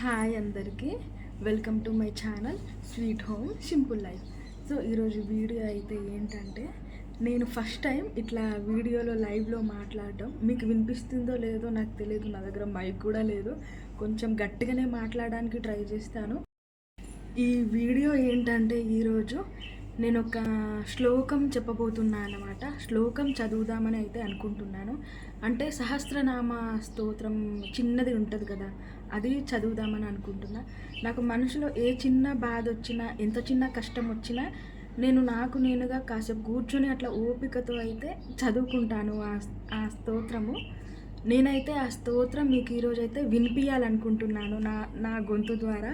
Hi అందరికీ. Welcome to my channel sweet home simple life. So ఈరోజు video అయితే ఏంటంటే నేను ఫస్ట్ టైం ఇట్లా వీడియోలో లైవ్లో మాట్లాడడం. మీకు వినిపిస్తుందో లేదో నాకు తెలియదు నా దగ్గర మైక్ కూడా లేదు. కొంచెం గట్టిగానే మాట్లాడడానికి ట్రై చేస్తాను. ఈ వీడియో ఏంటంటే ఈరోజు నేను ఒక శ్లోకం చెప్పబోతున్నాను అనమాట శ్లోకం చదువుదామని అయితే అనుకుంటున్నాను. అంటే సహస్రనామ స్తోత్రం చిన్నది ఉంటుంది కదా అది చదువుదామని అనుకుంటున్నా. నాకు మనసులో ఏ చిన్న బాధ వచ్చినా ఎంత చిన్న కష్టం వచ్చినా నేను నాకు నేనుగా కాసేపు కూర్చొని అట్లా ఓపికతో అయితే చదువుకుంటాను ఆ స్తోత్రము. నేనైతే ఆ స్తోత్రం మీకు ఈరోజు అయితే వినిపించాలనుకుంటున్నాను నా నా గొంతు ద్వారా.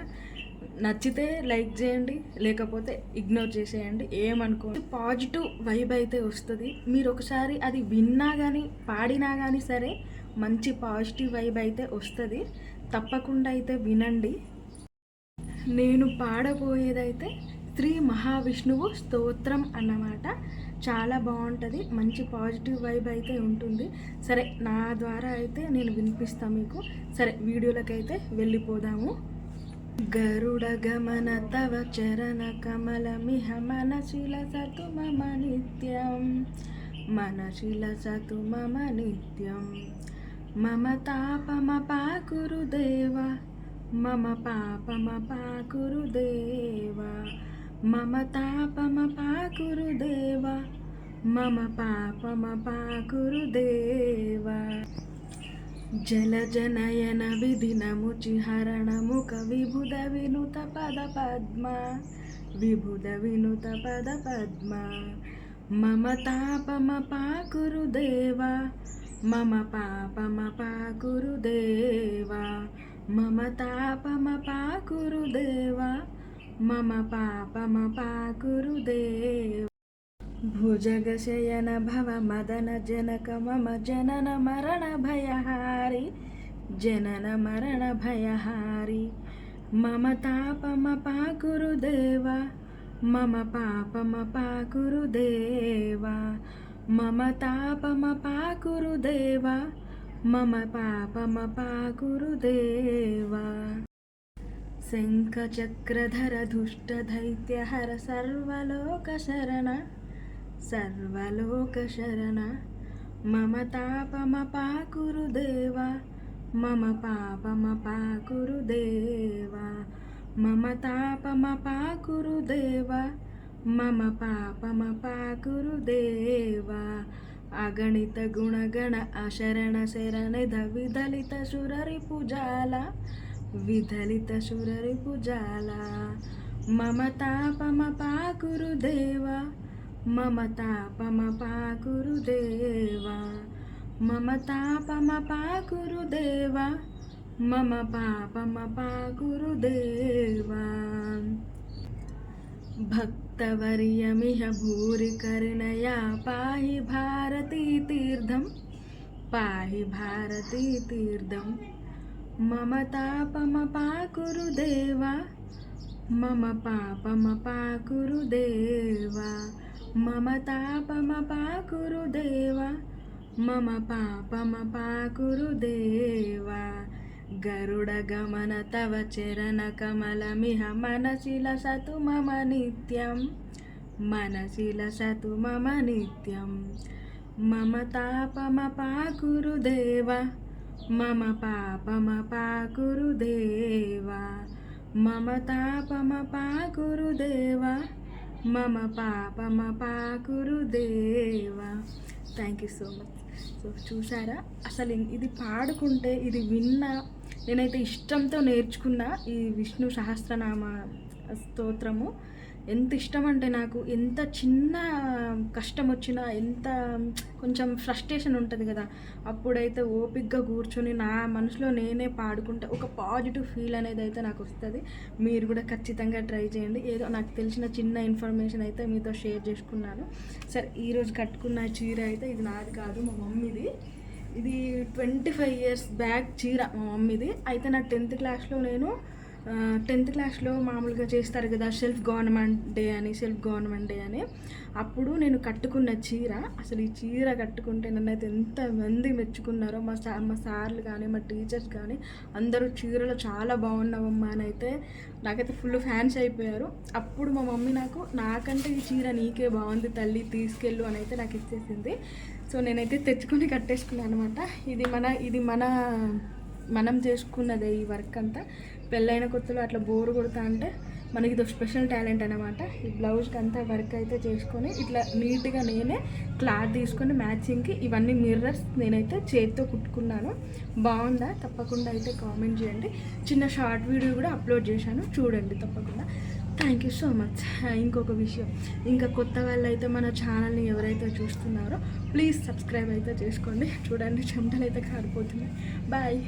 నచ్చితే లైక్ చేయండి లేకపోతే ఇగ్నోర్ చేసేయండి. ఏమనుకోండి పాజిటివ్ వైబ్ అయితే వస్తుంది. మీరు ఒకసారి అది విన్నా కానీ పాడినా కానీ సరే మంచి పాజిటివ్ వైబ్ అయితే వస్తుంది. తప్పకుండా అయితే వినండి. నేను పాడబోయేదైతే శ్రీ మహావిష్ణువు స్తోత్రం అన్నమాట. చాలా బాగుంటుంది. మంచి పాజిటివ్ వైబ్ అయితే ఉంటుంది. సరే నా ద్వారా అయితే నేను వినిపిస్తాను మీకు. సరే వీడియోలకైతే వెళ్ళిపోదాము. గరుడ గమన తవ చరణ కమలమిహ మనశిల సతు మమ నిత్యం. మనశిల సతు మమ నిత్యం. మమ తాపమ పాకురు దేవ. మమ పాపమ పాకురు దేవ. మమ తాపమ పాకురు దేవ. మమ పాపమ పాకురు దేవ జలజనయన విధినముచిహరణముఖ విభుద వినుత పద పద్మ. విభుద వినుత పద పద్మ. మమ తాపమ పాకురు దేవా. మమ పాపమ పాకురు దేవా. మమ తాపమ పాకురు దేవా. మమ పాపమ పాకురు దేవా. భుజగశయన భవ మదన జనక మమ జనన మరణ భయహారి జనన మరణ భయహారి మమ తాపమ పాకురు దేవ మమ పాపమ పాకురు దేవ మమ తాపమ పాకురు దేవ మమ పాపమ పాకురు దేవ శంఖచక్రధర దుష్టదైత్యహర సర్వలోక శరణ మమ తాపమ పాకురు దేవ మమ పాపమ పాకురు దేవ మమ తాపమ పాకురు దేవ మమ పాపమ పాకురు దేవ అగణిత గుణగణ అశరణ శరణిధ విదలిత సురరి పుజాల విదలిత సురరి పుజాల మమ తాపమ పాకురు దేవ మమ తాపమ పాకురు దేవ మమ తాపమ పాకురు దేవ మమ పాపమ పాకురు మమ తాపమ పాకురు దేవ మమ పాపమ పాకురు దేవ గరుడ గమన తవ చరణ కమలమిహ మనశిల సతు మమ నిత్యం మనశిల సతు మమ నిత్యం. మమ తాపమ పాకురు దేవ మమ పాపమ పాకురు దేవ మమ తాపమ పాకురు దేవ మమ పాపమ పాకురు దేవా thank you so much so చూసారా? అసలు ఇది పాడుకుంటే ఇది విన్నా నేనైతే ఇష్టంతో నేర్చుకున్న ఈ విష్ణు సహస్రనామ స్తోత్రము. ఎంత ఇష్టం అంటే నాకు ఎంత చిన్న కష్టం వచ్చినా ఎంత కొంచెం ఫ్రస్ట్రేషన్ ఉంటుంది కదా అప్పుడైతే ఓపిక్గా కూర్చొని నా మనసులో నేనే పాడుకుంటే ఒక పాజిటివ్ ఫీల్ అనేది అయితే నాకు వస్తుంది మీరు కూడా ఖచ్చితంగా ట్రై చేయండి. ఏదో నాకు తెలిసిన చిన్న ఇన్ఫర్మేషన్ అయితే మీతో షేర్ చేసుకున్నాను. సరే ఈరోజు కట్టుకున్న చీర అయితే ఇది నాది కాదు మా మమ్మీది. ఇది ట్వంటీ ఫైవ్ ఇయర్స్ బ్యాక్ చీర మా మమ్మీది. అయితే నా టెన్త్ క్లాస్లో నేను టెన్త్ క్లాస్లో మామూలుగా చేస్తారు కదా సెల్ఫ్ గవర్నమెంట్ డే అని సెల్ఫ్ గవర్నమెంట్ డే అని. అప్పుడు నేను కట్టుకున్న చీర అసలు ఈ చీర కట్టుకుంటే నన్నైతే ఎంత మంది మెచ్చుకున్నారో మా సా మా సార్లు కానీ మా టీచర్స్ కానీ అందరూ చీరలు చాలా బాగున్నావమ్మా అని అయితే నాకైతే ఫుల్ ఫ్యాన్స్ అయిపోయారు. అప్పుడు మా మమ్మీ నాకు నాకంటే ఈ చీర నీకే బాగుంది తల్లి తీసుకెళ్ళు అని అయితే నాకు ఇచ్చేసింది. సో నేనైతే తెచ్చుకొని కట్టేసుకున్నాను అనమాట. ఇది మన ఇది మన మనం చేసుకున్నదే ఈ వర్క్ అంతా. పెళ్ళైన కొత్తలో అట్లా బోర్ కొడతా అంటే మనకి ఇది స్పెషల్ టాలెంట్ అనమాట ఈ బ్లౌజ్కి అంతా వర్క్ అయితే చేసుకొని ఇట్లా నీట్గా నేనే క్లాత్ తీసుకొని మ్యాచింగ్కి ఇవన్నీ మిర్రర్స్ నేనైతే చేతితో కుట్టుకున్నాను. బాగుందా? తప్పకుండా అయితే కామెంట్ చేయండి. చిన్న షార్ట్ వీడియో కూడా అప్లోడ్ చేశాను. చూడండి తప్పకుండా. థ్యాంక్ యూ సో మచ్ ఇంకొక విషయం. ఇంకా కొత్త వాళ్ళు అయితే మన ఛానల్ని ఎవరైతే చూస్తున్నారో ప్లీజ్ సబ్స్క్రైబ్ అయితే చేసుకోండి. చూడండి చెమటలు అయితే కారిపోతున్నాయి. బాయ్